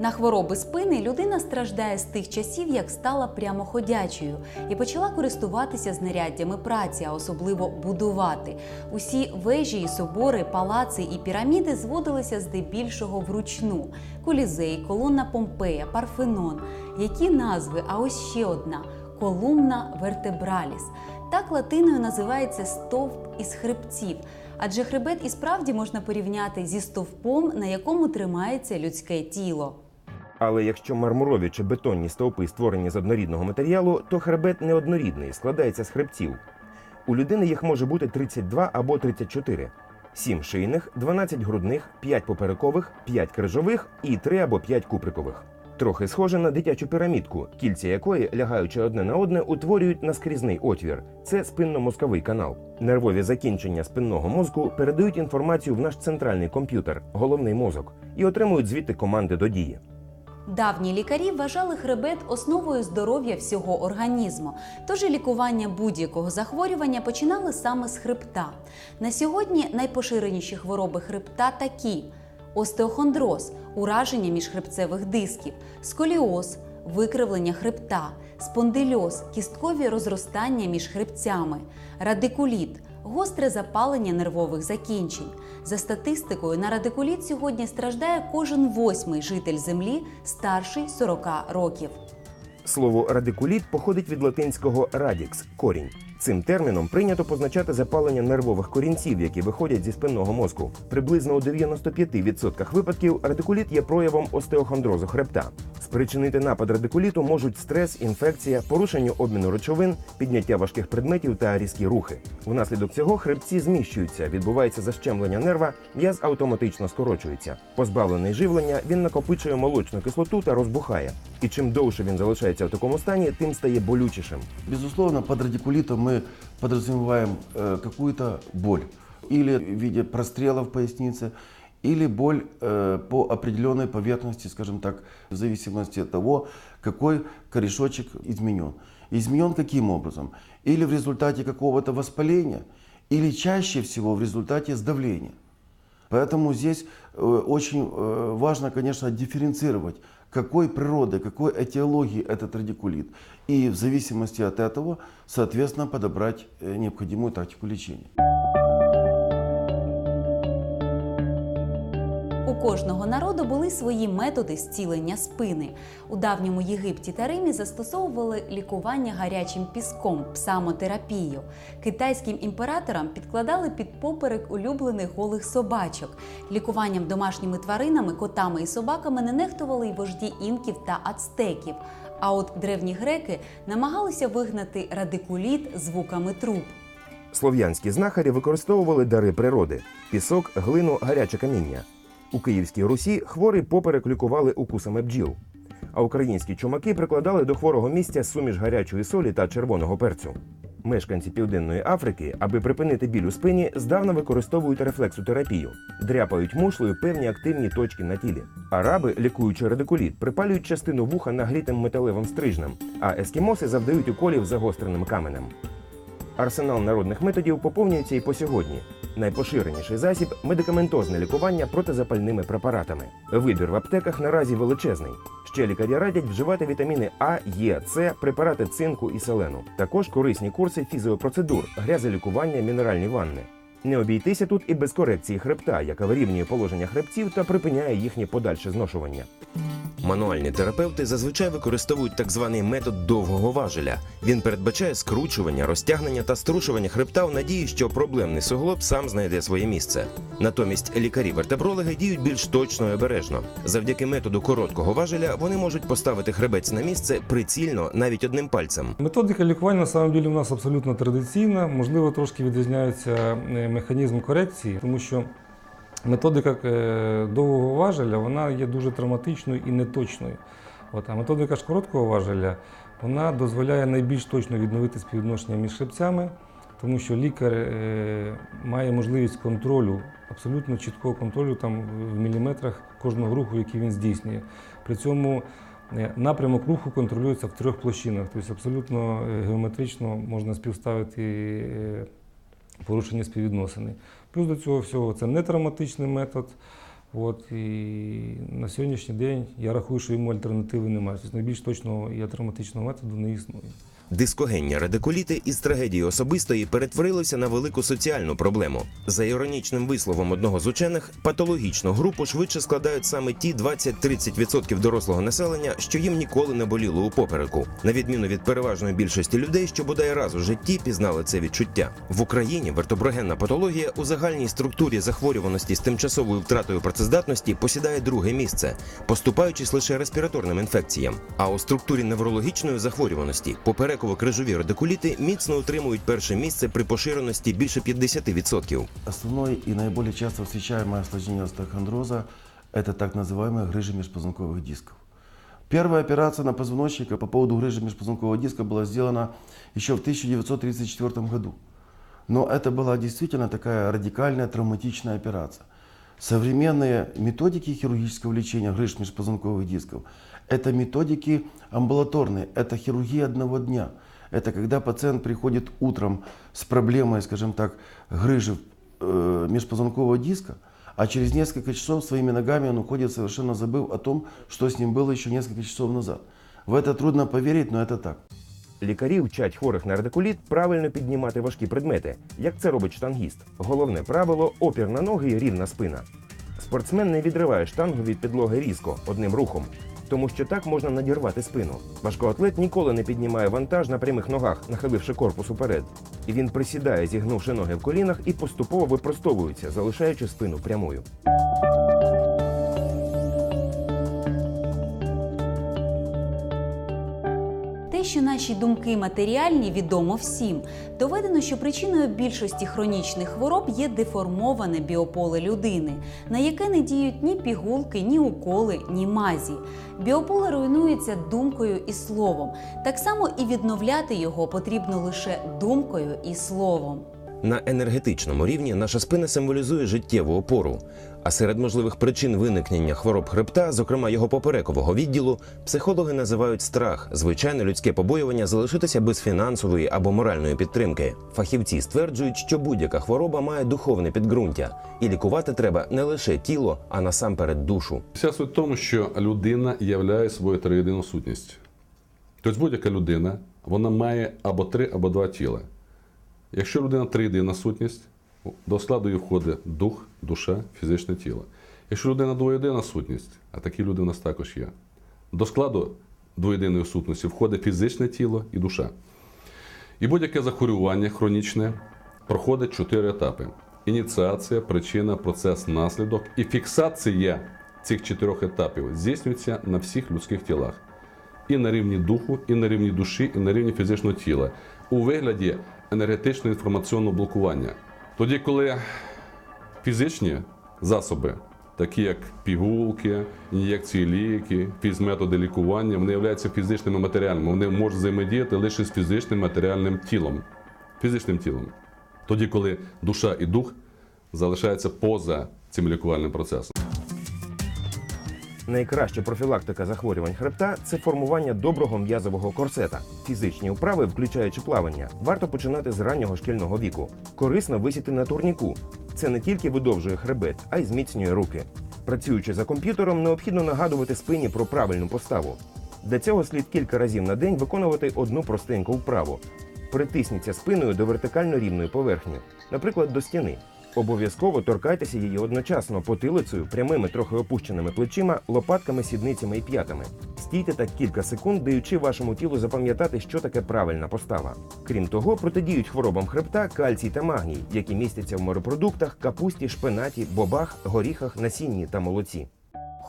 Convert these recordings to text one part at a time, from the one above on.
На хвороби спини людина страждає з тих часів, як стала прямоходячою і почала користуватися знаряддями праці, а особливо будувати. Усі вежі і собори, палаци і піраміди зводилися здебільшого вручну: колізей, колонна Помпея, Парфенон. Які назви? А ось ще одна колумна вертебраліс. Так латиною називається стовп із хребців. Адже хребет і справді можна порівняти зі стовпом, на якому тримається людське тіло. Але якщо мармурові чи бетонні стовпи створені з однорідного матеріалу, то хребет не однорідний, складається з хребців. У людини їх може бути 32 або 34. 7 шийних, 12 грудних, 5 поперекових, 5 крижових і 3 або 5 куприкових. Трохи схоже на дитячу пірамідку, кільця якої, лягаючи одне на одне, утворюють наскрізний отвір. Це спинномозковий канал. Нервові закінчення спинного мозку передають інформацію в наш центральний комп'ютер, головний мозок, і отримують звідти команди до дії. Давні лікарі вважали хребет основою здоров'я всього організму, тож і лікування будь-якого захворювання починали саме з хребта. На сьогодні найпоширеніші хвороби хребта такі: остеохондроз, ураження міжхребцевих дисків, сколіоз, викривлення хребта, спондильоз, кісткові розростання між хребцями, радикуліт. Гостре запалення нервових закінчень. За статистикою, на радикуліт сьогодні страждає кожен восьмий житель землі старший 40 років. Слово радикуліт походить від латинського радікс корінь. Цим терміном прийнято позначати запалення нервових корінців, які виходять зі спинного мозку. Приблизно у 95% випадків радикуліт є проявом остеохондрозу хребта. Спричинити напад радикуліту можуть стрес, інфекція, порушення обміну речовин, підняття важких предметів та різкі рухи. Внаслідок цього хребці зміщуються, відбувається защемлення нерва, м'яз автоматично скорочується. Позбавлений живлення, він накопичує молочну кислоту та розбухає. І чим довше він залишається в такому стані, тим стає болючішим. Безусловно, под радикулитом мы подразумеваем э, какую-то боль. Или в виде прострела в пояснице, или боль э, по определенной поверхности, скажем так, в зависимости от того, какой корешочек изменен. Изменен каким образом? Или в результате какого-то воспаления, или чаще всего в результате сдавления. Поэтому здесь э, очень э, важно, конечно, дифференцировать, какой природы, какой этиологии этот радикулит. И в зависимости от этого, соответственно, подобрать э, необходимую тактику лечения. Кожного народу були свої методи зцілення спини. У давньому Єгипті та Римі застосовували лікування гарячим піском, псамотерапію. Китайським імператорам підкладали під поперек улюблених голих собачок. Лікуванням домашніми тваринами, котами і собаками не нехтували й вожді інків та ацтеків. А от древні греки намагалися вигнати радикуліт звуками труб. Слов'янські знахарі використовували дари природи: пісок, глину, гаряче каміння. У Київській Русі хворий поперек лікували укусами бджіл. А українські чумаки прикладали до хворого місця суміш гарячої солі та червоного перцю. Мешканці Південної Африки, аби припинити біль у спині, здавна використовують рефлексотерапію, дряпають мушлею певні активні точки на тілі. Араби, лікуючи радикуліт, припалюють частину вуха нагрітим металевим стрижнем, а ескімоси завдають уколів загостреним каменем. Арсенал народних методів поповнюється і по сьогодні. Найпоширеніший засіб медикаментозне лікування протизапальними препаратами. Вибір в аптеках наразі величезний. Ще лікарі радять вживати вітаміни А, Е, С, препарати цинку і селену. Також корисні курси фізіопроцедур, грязелікування, мінеральні ванни. Не обійтися тут і без корекції хребта, яка вирівнює положення хребців та припиняє їхнє подальше зношування. Мануальні терапевти зазвичай використовують так званий метод довгого важеля. Він передбачає скручування, розтягнення та струшування хребта в надії, що проблемний суглоб сам знайде своє місце. Натомість лікарі-вертебрологи діють більш точно і обережно. Завдяки методу короткого важеля вони можуть поставити хребець на місце прицільно навіть одним пальцем. Методика лікування на самом деле у нас абсолютно традиційна. Можливо, трошки відрізняється е, механізм корекції, тому що методика е, довгого важеля вона є дуже травматичною і неточною. От, а методика ж короткого важеля вона дозволяє найбільш точно відновити співвідношення між хребцями, тому що лікар е, має можливість контролю, абсолютно чіткого контролю там, в міліметрах кожного руху, який він здійснює. При цьому Е, Напрямок руху контролюється в трьох площинах, тобто абсолютно геометрично можна співставити порушення співвідносини. Плюс до цього всього це не травматичний метод, От, і на сьогоднішній день я рахую, що йому альтернативи немає. Тобто найбільш точного і травматичного методу не існує. Дискогенні радикуліти із трагедії особистої перетворилися на велику соціальну проблему. За іронічним висловом одного з учених, патологічну групу швидше складають саме ті 20-30% дорослого населення, що їм ніколи не боліло у попереку, на відміну від переважної більшості людей, що бодай раз у житті пізнали це відчуття. В Україні вертеброгенна патологія у загальній структурі захворюваності з тимчасовою втратою працездатності посідає друге місце, поступаючись лише респіраторним інфекціям. А у структурі неврологічної захворюваності попереково-крижові радикуліти міцно утримують перше місце при поширеності більше 50%. Основное и наиболее часто встречаемое осложнение остеохондроза – это так называемые грыжи межпозвонковых дисков. Первая операция на позвоночнике по поводу грыжи межпозвонкового диска была сделана еще в 1934 году. Но это была действительно такая радикальная травматичная операция. Современные методики хирургического лечения грыж межпозвонковых дисков – это методики амбулаторные, это хирургия одного дня. Это когда пациент приходит утром с проблемой, скажем так, грыжи э, межпозвонкового диска, а через несколько часов своими ногами он уходит, совершенно забыв о том, что с ним было еще несколько часов назад. В это трудно поверить, но это так. Лікарі вчать хворих на радикуліт правильно піднімати важкі предмети, як це робить штангіст. Головне правило опір на ноги і рівна спина. Спортсмен не відриває штангу від підлоги різко одним рухом, тому що так можна надірвати спину. Важкоатлет ніколи не піднімає вантаж на прямих ногах, нахиливши корпус уперед. І він присідає, зігнувши ноги в колінах, і поступово випростовується, залишаючи спину прямою. Те, що наші думки матеріальні, відомо всім. Доведено, що причиною більшості хронічних хвороб є деформоване біополе людини, на яке не діють ні пігулки, ні уколи, ні мазі. Біополе руйнується думкою і словом. Так само і відновляти його потрібно лише думкою і словом. На енергетичному рівні наша спина символізує життєву опору. А серед можливих причин виникнення хвороб хребта, зокрема його поперекового відділу, психологи називають страх, звичайне людське побоювання залишитися без фінансової або моральної підтримки. Фахівці стверджують, що будь-яка хвороба має духовне підґрунтя, і лікувати треба не лише тіло, а насамперед душу. Вся суть в тому, що людина являє собою триєдину сутність. Тобто будь-яка людина вона має або три, або два тіла. Якщо людина триєдина сутність, до складу її входить дух, душа, фізичне тіло. Якщо людина двоєдина сутність, а такі люди у нас також є, до складу двоєдиної сутності входить фізичне тіло і душа. І будь-яке захворювання хронічне проходить чотири етапи: ініціація, причина, процес, наслідок і фіксація цих чотирьох етапів здійснюється на всіх людських тілах. І на рівні духу, і на рівні душі, і на рівні фізичного тіла у вигляді енергетичного інформаційного блокування. Тоді, коли фізичні засоби, такі як пігулки, ін'єкції ліки, фізметоди лікування, вони являються фізичними матеріальними. Вони можуть взаємодіяти лише з фізичним матеріальним тілом. Фізичним тілом. Тоді, коли душа і дух залишаються поза цим лікувальним процесом. Найкраща профілактика захворювань хребта це формування доброго м'язового корсета. Фізичні вправи, включаючи плавання, варто починати з раннього шкільного віку. Корисно висіти на турніку. Це не тільки видовжує хребет, а й зміцнює руки. Працюючи за комп'ютером, необхідно нагадувати спині про правильну поставу. Для цього слід кілька разів на день виконувати одну простеньку вправу. Притисніться спиною до вертикально рівної поверхні, наприклад, до стіни. Обов'язково торкайтеся її одночасно потилицею, прямими трохи опущеними плечима, лопатками, сідницями і п'ятами. Стійте так кілька секунд, даючи вашому тілу запам'ятати, що таке правильна постава. Крім того, протидіють хворобам хребта кальцій та магній, які містяться в морепродуктах, капусті, шпинаті, бобах, горіхах, насінні та молоці.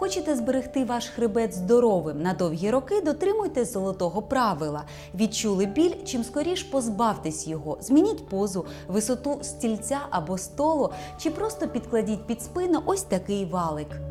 Хочете зберегти ваш хребет здоровим на довгі роки, дотримуйтесь золотого правила. Відчули біль, чим скоріш позбавтесь його. Змініть позу, висоту стільця або столу, чи просто підкладіть під спину ось такий валик.